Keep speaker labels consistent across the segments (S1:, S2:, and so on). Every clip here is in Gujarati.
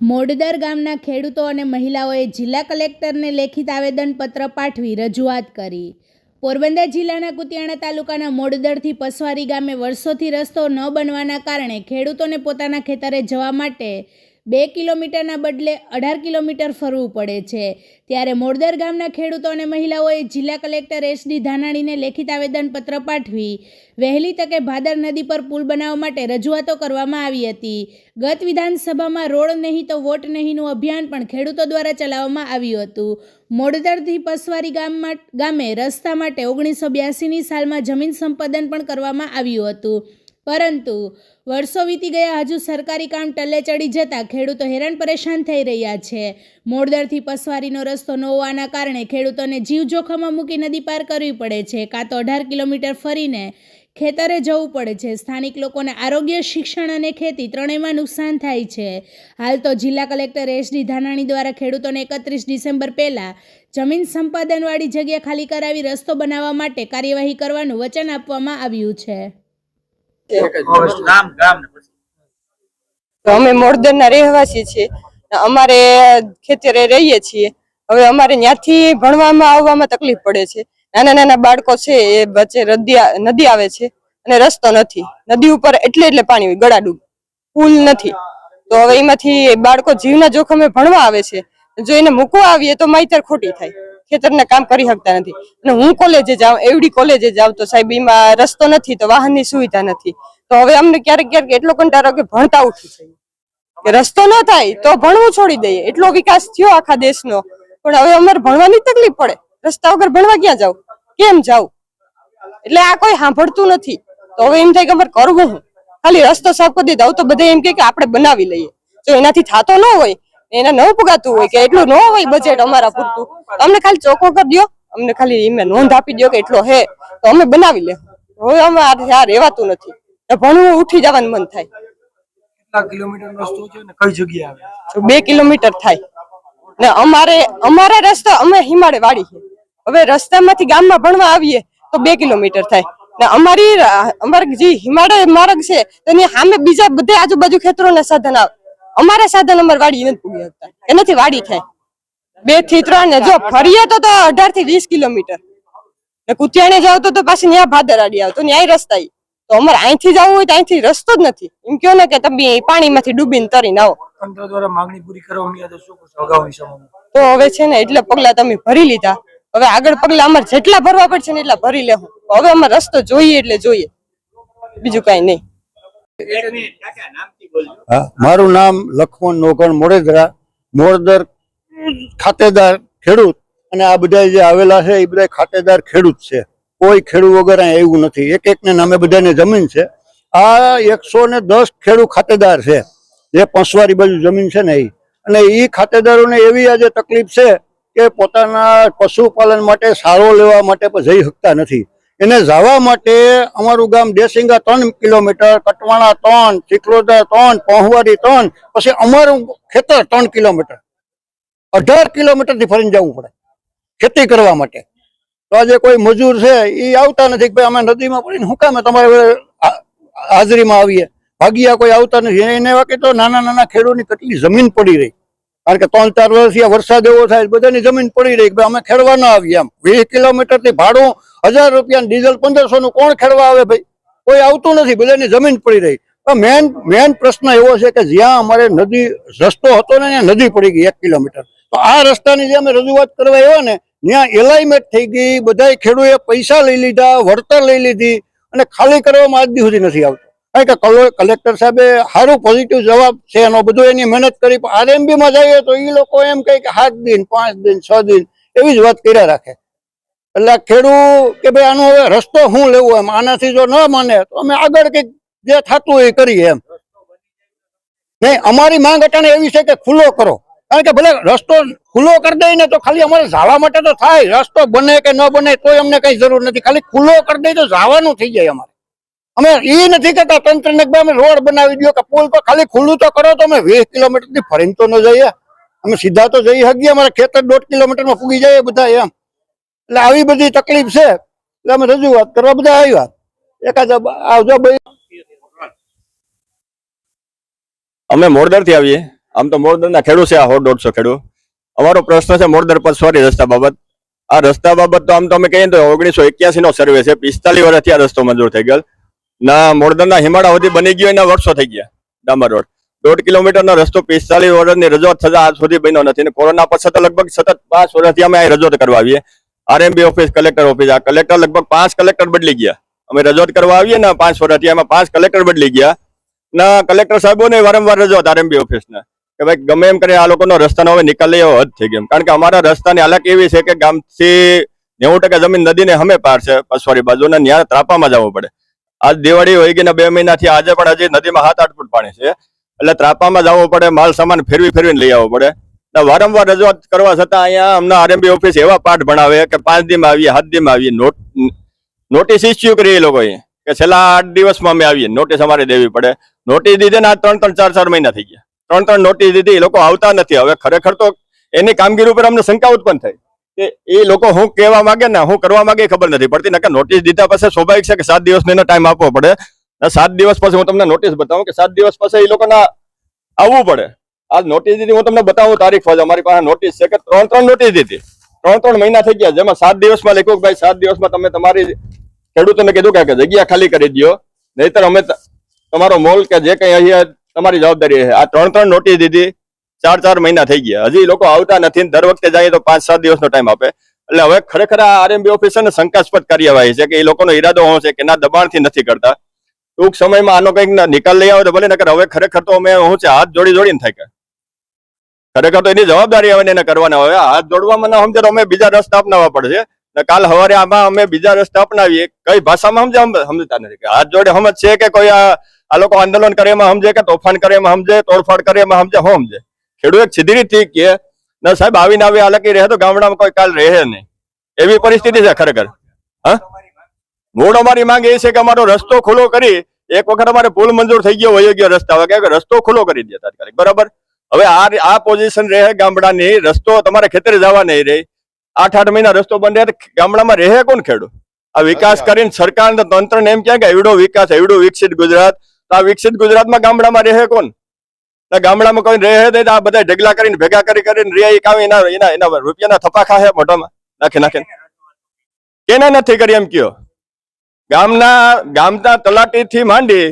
S1: મોડદર ગામના ખેડૂતો અને મહિલાઓએ જિલ્લા કલેક્ટરને લેખિત આવેદનપત્ર પાઠવી રજૂઆત કરી. પોરબંદર જિલ્લાના કુતિયાણા તાલુકાના મોડદરથી પસવારી ગામે વર્ષોથી રસ્તો ન બનવાના કારણે ખેડૂતોને પોતાના ખેતરે જવા માટે બે કિલોમીટરના બદલે અઢાર કિલોમીટર ફરવું પડે છે. ત્યારે મોડદર ગામના ખેડૂતો અને મહિલાઓએ જિલ્લા કલેક્ટર એસ ડી ધાનાણીને લેખિત આવેદનપત્ર પાઠવી. વહેલી તકે ભાદર નદી પર પુલ બનાવવા માટે રજૂઆતો કરવામાં આવી હતી. ગત વિધાનસભામાં રોડ નહીં તો વોટ નહીંનું અભિયાન પણ ખેડૂતો દ્વારા ચલાવવામાં આવ્યું હતું. મોડદરથી પસવારી ગામમાં ગામે રસ્તા માટે ઓગણીસો બ્યાસીની સાલમાં જમીન સંપાદન પણ કરવામાં આવ્યું હતું. પરંતુ વર્ષો વીતી ગયા, હજુ સરકારી કામ ટલ્લે ચડી જતાં ખેડૂતો હેરાન પરેશાન થઈ રહ્યા છે. મોડદરથી પસવારીનો રસ્તો ન હોવાના કારણે ખેડૂતોને જીવ જોખમમાં મૂકી નદી પાર કરવી પડે છે, કાં તો અઢાર કિલોમીટર ફરીને ખેતરે જવું પડે છે. સ્થાનિક લોકોને આરોગ્ય, શિક્ષણ અને ખેતી ત્રણેયમાં નુકસાન થાય છે. હાલ તો જિલ્લા કલેક્ટર એસ ડી ધાનાણી દ્વારા ખેડૂતોને એકત્રીસ ડિસેમ્બર પહેલાં જમીન સંપાદનવાળી જગ્યા ખાલી કરાવી રસ્તો બનાવવા માટે કાર્યવાહી કરવાનું વચન આપવામાં આવ્યું છે.
S2: અમે મોડદરના રહેવાસી છીએ. અમારે ખેતરે રહીએ છીએ. હવે અમારે ત્યાંથી ભણવામાં આવવામાં તકલીફ પડે છે. નાના નાના બાળકો છે એ વચ્ચે નદી નદી આવે છે અને રસ્તો નથી. નદી ઉપર એટલે એટલે પાણી હોય ગળાડું. પુલ નથી. તો હવે એમાંથી બાળકો જીવના જોખમે ભણવા આવે છે. જો એને મૂકવા આવીએ તો માહિતર ખોટી થાય. ખેતરના કામ કરી શકતા નથી. અને હું કોલેજે જાઉં, એવડી કોલેજે જાઉં તો સાહેબ એમાં રસ્તો નથી, તો વાહનની સુવિધા નથી. તો હવે અમને ક્યારેક ક્યારેક એટલો કંટાળો કે ભણતા ઉઠી જઈએ. કે રસ્તો ન થાય તો ભણવું છોડી દઈએ. એટલો વિકાસ થયો આખા દેશનો. પણ હવે અમારે ભણવાની તકલીફ પડે. રસ્તા વગર ભણવા ક્યાં જાવ કેમ જાવ એટલે આ કોઈ સાંભળતું નથી. તો હવે એમ થાય કે અમારે કરવું હું? ખાલી રસ્તો સાફ કરી દીધા. તો બધા એમ કે આપણે બનાવી લઈએ. જો એનાથી થાતો ન હોય એને ન પુગાતું હોય કે એટલું ન હોય બજેટ અમારા પૂરતું. અમને ખાલી ચોખ્ખો કરી દો અમને ખાલી એમને નોંધ આપી દો કે એટલો હે. તો અમે બનાવી લે. હવે અમે આ રહેવાતું નથી. ભણવું ઉઠી જવાનું મન થાય.
S3: ને
S2: બે કિલોમીટર થાય. ને અમારે અમારા રસ્તા અમે હિમાળે વાળી છે. હવે રસ્તામાંથી ગામમાં ભણવા આવીએ તો બે કિલોમીટર થાય. ને અમારી અમારે જે હિમાળય માર્ગ છે તેની સામે બીજા બધે આજુબાજુ ખેતરોના સાધન આવે. અમારા સાધન અમારે વાડી નથી પૂગી શકતા એનાથી વાડી થાય. બેથી ત્રણ ને જો ફરીએ તો તો અઢારથી વીસ કિલોમીટર. ને કુતિયાણે જાવ તો પાછી ત્યાં ભાદરાડી આવતો. ન્યાય રસ્તા. તો અમારે અહીંથી જવું હોય તો અહીંથી રસ્તો જ નથી. એમ કયો ને કે તમે પાણીમાંથી ડૂબીને તરીને આવો.
S3: તંત્ર દ્વારા માંગણી પૂરી કરવામાં તો શું કરશો
S2: તો હવે છે ને એટલે પગલા તમે ભરી લીધા. હવે આગળ પગલા અમારે જેટલા ભરવા પડશે ને એટલા ભરી લેવું હવે અમારે રસ્તો જોઈએ એટલે જોઈએ. બીજું કઈ નહીં.
S4: મારું નામ લખમણ નોગણ મોડેદરા, મોરદર ખાતેદાર ખેડૂત. અને આ બધા જે આવેલા છે, એ બધા ખાતેદાર ખેડૂત છે. કોઈ ખેડૂત વગર અહીંયા એવું નથી. એક એક ને નામે બધાને જમીન છે. આ એકસો ને દસ ખેડૂત ખાતેદાર છે. જે પંસવારી બાજુ જમીન છે ને એ અને એ ખાતેદારોને એવી આજે તકલીફ છે કે પોતાના પશુપાલન માટે સારો લેવા માટે જઈ શકતા નથી. એને જવા માટે અમારું ગામ દેસિંગા ત્રણ કિલોમીટર, કટવાણા ત્રણ ચિખલોદર ત્રણ, પહોંવાડી ત્રણ, પછી અમારું ખેતર ત્રણ કિલોમીટર. અઢાર કિલોમીટરથી ફરીને જવું પડે ખેતી કરવા માટે. તો આજે કોઈ મજૂર છે, એ આવતા નથી ભાઈ અમે નદીમાં પડીને શું કામે તમારે હાજરીમાં આવીએ. ભાગ્યા કોઈ આવતા નથી. એને વાકે તો નાના નાના ખેડૂતની કેટલી જમીન પડી રહી. કારણ કે ત્રણ ચાર વર્ષથી વરસાદ એવો થાય બધાની જમીન પડી રહી અમે ખેડવા ના આવીએ એમ. વીસ કિલોમીટરથી ભાડું હજાર રૂપિયા ડીઝલ પંદરસો નું કોણ ખેડવા આવે ભાઈ? કોઈ આવતું નથી, બધાની જમીન પડી રહી. મેન મેન પ્રશ્ન એવો છે કે જ્યાં અમારે નદી, રસ્તો હતો ને ત્યાં નદી પડી ગઈ એક કિલોમીટર. તો આ રસ્તાની જે અમે રજૂઆત કરવા આવ્યા ને, ત્યાં એલાઇમેન્ટ થઈ ગઈ બધા ખેડૂએ પૈસા લઈ લીધા, વળતર લઈ લીધી અને ખાલી કરવામાં આજ સુધી નથી આવતો. કારણ કે કલેક્ટર સાહેબે સારું પોઝિટિવ જવાબ છે એનો બધું એની મહેનત કરી, પણ આરએમબીમાં જઈએ તો એ લોકો એમ કહે કે સાત દિન, પાંચ દિન, છ દિન, એવી જ વાત કર્યા રાખે. એટલે ખેડૂત કે ભાઈ આનો હવે રસ્તો શું લેવો એમ? આનાથી જો ન માને, તો અમે આગળ કંઈક જે થતું એ કરીએ એમ. નહીં, અમારી માંગ અટાણે એવી છે કે ખુલ્લો કરો. કારણ કે ભલે રસ્તો ખુલ્લો કરી દઈએ ને તો ખાલી અમારે જવા માટે તો થાય. રસ્તો બને કે ન બને તોય અમને કઈ જરૂર નથી. ખાલી ખુલ્લો કરી દઈએ તો જવાનું થઈ જાય અમારે. અમે એ નથી કહેતા તંત્રને અમે રોડ બનાવી દો કે પુલ તો ખાલી ખુલ્લું તો કરો તો અમે વીસ કિલોમીટરથી ફરીને તો ન જઈએ. અમે સીધા તો જઈ શકીએ, અમારે ખેતર દોઢ કિલોમીટરમાં પૂગી જાય બધા એમ. એટલે આવી બધી તકલીફ છે. એટલે અમે રજૂઆત કરવા બધા આવ્યા. એકાદ આવજો ભાઈ
S5: અમે મોરદરથી આવીએ. આમ તો મોરદરના ખેડૂત છે, આ હોડ દોઢસો ખેડૂત અમારો પ્રશ્ન છે મોરદર પસવારી રસ્તા બાબત. આ રસ્તા બાબત તો આમ તો અમે કહીએ તો ઓગણીસો એક્યાસી નો સર્વે છે. પિસ્તાલીસ વર્ષથી આ રસ્તો મંજૂર થઈ ગયો. ના મોરદરના હિમાળા સુધી બની ગયો એના વર્ષો થઈ ગયા, ડામર રોડ. દોઢ કિલોમીટરનો રસ્તો પિસ્તાલીસ વર્ષની રજૂઆત થતા આજ સુધી બન્યો નથી અને કોરોના પછી તો લગભગ સતત પાંચ વર્ષથી અમે અહીં રજૂઆત કરવા આવીએ. આરએમબી ઓફિસ, કલેક્ટર ઓફિસ, આ કલેક્ટર લગભગ પાંચ કલેક્ટર બદલી ગયા. અમે રજૂઆત કરવા આવીએ ને પાંચ વર્ષથી એમાં પાંચ કલેક્ટર બદલી ગયા. ના કલેક્ટર સાહેબોને વારંવાર રજૂઆત આરએમબી ઓફિસના, કે ભાઈ ગમે એમ કરીને આ લોકોનો રસ્તાનો હવે નિકાલ લઈ હદ થઈ ગયો કારણ કે અમારા રસ્તાની હાલત એવી છે કે ગામથી નેવું ટકા જમીન નદીને અમે પાર છે પસવારી બાજુ ને ત્યાં ત્રાપામાં જવું પડે. આજ દિવાળી હોય ગઈ બે મહિનાથી આજે પણ હજી નદીમાં સાત આઠ ફૂટ પાણી છે. એટલે ત્રાપામાં જવું પડે, માલ સામાન ફેરવી ફેરવીને લઈ આવવો પડે. વારંવાર રજૂઆત કરવા છતાં અહીંયા અમને આરએમબી ઓફિસ એવા પાઠ ભણાવે કે પાંચ દીમાં આવીએ, સાત દીમાં આવીએ, નોટ, નોટિસ ઇસ્યુ કરી એ લોકોએ કે છેલ્લા આઠ દિવસમાં અમે આવીએ, નોટિસ અમારે દેવી પડે. નોટિસ દીધી ને આ ત્રણ ત્રણ, ચાર ચાર મહિના થઈ ગયા. ત્રણ ત્રણ નોટિસ દીધી, એ લોકો આવતા નથી. હવે ખરેખર તો એની કામગીરી ઉપર અમને શંકા ઉત્પન્ન થઈ. કે એ લોકો હું કહેવા માંગે ને શું કરવા માંગે ખબર નથી પડતી. નકર નોટિસ દીધા પછી સ્વાભાવિક છે કે સાત દિવસનો એનો ટાઈમ આપવો પડે. સાત દિવસ પછી હું તમને નોટિસ બતાવું કે સાત દિવસ પછી એ લોકોના આવવું પડે. આ નોટિસ દીધી હું તમને બતાવું તારીખ ફોજ. અમારી પાસે નોટિસ છે કે ત્રણ ત્રણ નોટિસ દીધી. ત્રણ ત્રણ મહિના થઈ ગયા. જેમાં સાત દિવસમાં લખ્યું કે ભાઈ સાત દિવસમાં તમે તમારી ખેડૂતોને કીધું કે જગ્યા ખાલી કરી દો નહીતર અમે તમારો મોલ કે જે કંઈ અહીંયા તમારી જવાબદારી છે. આ ત્રણ ત્રણ નોટિસ દીધી. ચાર ચાર મહિના થઈ ગયા. હજી લોકો આવતા નથી દર વખતે જાય તો પાંચ સાત દિવસનો ટાઈમ આપે. એટલે હવે ખરેખર આ આરએમબી ઓફિસરને શંકાસ્પદ કાર્યવાહી છે કે એ લોકોનો ઈરાદો શું છે કે ના, દબાણથી નથી કરતા. ટૂંક સમયમાં આનો કંઈક નિકાલ લઈ આવે તો ભલે, નકર હવે ખરેખર તો અમે શું છે, હાથ જોડી જોડીને થાય કે. ખરેખર તો એની જવાબદારી આવે એને કરવાના હોય. હાથ જોડવામાં ના સમજે તો અમે બીજા રસ્તા અપનાવવા પડશે. કાલ સવારે આમાં અમે બીજા રસ્તા અપનાવીએ. કઈ ભાષામાં સમજે સમજતા નથી હાથ જોડે સમજ છે કે કોઈ આ લોકો આંદોલન કરે એમાં સમજે કે તોફાન કરે એમાં સમજે, તોડફાડ કરે એમાં સમજે હું સમજે? ખેડૂત એક સીધી રીતથી કે ના સાહેબ આવીને આવી હાલકી રહે તો ગામડામાં કોઈ કાલ રહે નહીં. એવી પરિસ્થિતિ છે ખરેખર. હા? મૂળ અમારી માંગ એ છે કે અમારો રસ્તો ખુલ્લો કરી એક વખત અમારે પુલ મંજૂર થઈ ગયો વયો ગયો રસ્તા હવે કે રસ્તો ખુલ્લો કરી દે તાત્કાલિક. બરાબર? હવે આ આ પોઝિશન રહે ગામડાની રસ્તો તમારે ખેતરે જવા નહીં રહે. આઠ આઠ મહિના રસ્તો બંધ રહે ગામડામાં રહે કોણ ખેડૂત? આ વિકાસ કરીને સરકાર તંત્ર ને એમ ક્યાં કે એવડો વિકાસ એવડો વિકસિત ગુજરાત. તો આ વિકસિત ગુજરાતમાં ગામડામાં રહે કોણ? ગામડામાં કોઈ રહે દે આ બધા ઢગલા કરીને ભેગા કરી કરીને રે કામ એના એના એના રૂપિયાના થપા ખાહે મોઢામાં. નાખી નાખે. કેને નથી કરી એમ કયો? ગામના ગામના તલાટી થી માંડી,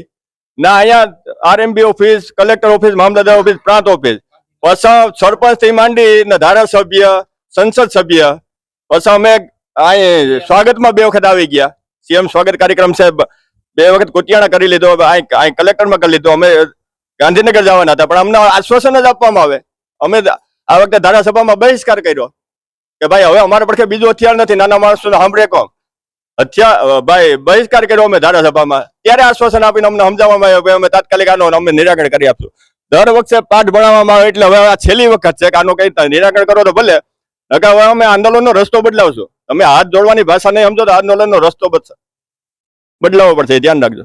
S5: ના, અહીંયા આરએમબી ઓફિસ, કલેક્ટર ઓફિસ, મામલતદાર ઓફિસ, પ્રાંત ઓફિસ. પછી સરપંચથી માંડી, ને ધારાસભ્ય, સંસદ સભ્ય. પછી અમે અહીં સ્વાગતમાં બે વખત આવી ગયા. સીએમ સ્વાગત કાર્યક્રમ છે બે વખત કુટિયાણા કરી લીધો અહીં કલેક્ટરમાં કરી લીધો. અમે ગાંધીનગર જવાના હતા, પણ અમને આશ્વાસન જ આપવામાં આવે. અમે આ વખતે ધારાસભામાં બહિષ્કાર કર્યો. કે ભાઈ, હવે અમારા પડખે બીજું હથિયાર નથી, નાના માણસોને સાંભળે કોમ હથિયાર ભાઈ, બહિષ્કાર કર્યો અમે ધારાસભામાં. ત્યારે આશ્વાસન આપીને અમને સમજાવવામાં આવ્યું અમે તાત્કાલિક આનો અમે નિરાકરણ કરી આપશું. દર વખતે પાઠ ભણાવવામાં આવે એટલે હવે આ છેલ્લી વખત છે કે આનું કઈ નિરાકરણ કરો તો ભલે. નકા હવે અમે આંદોલનનો રસ્તો બદલાવશું. તમે હાથ જોડવાની ભાષા નહીં સમજો તો આંદોલનનો રસ્તો બદલાવો પડશે, ધ્યાન રાખજો.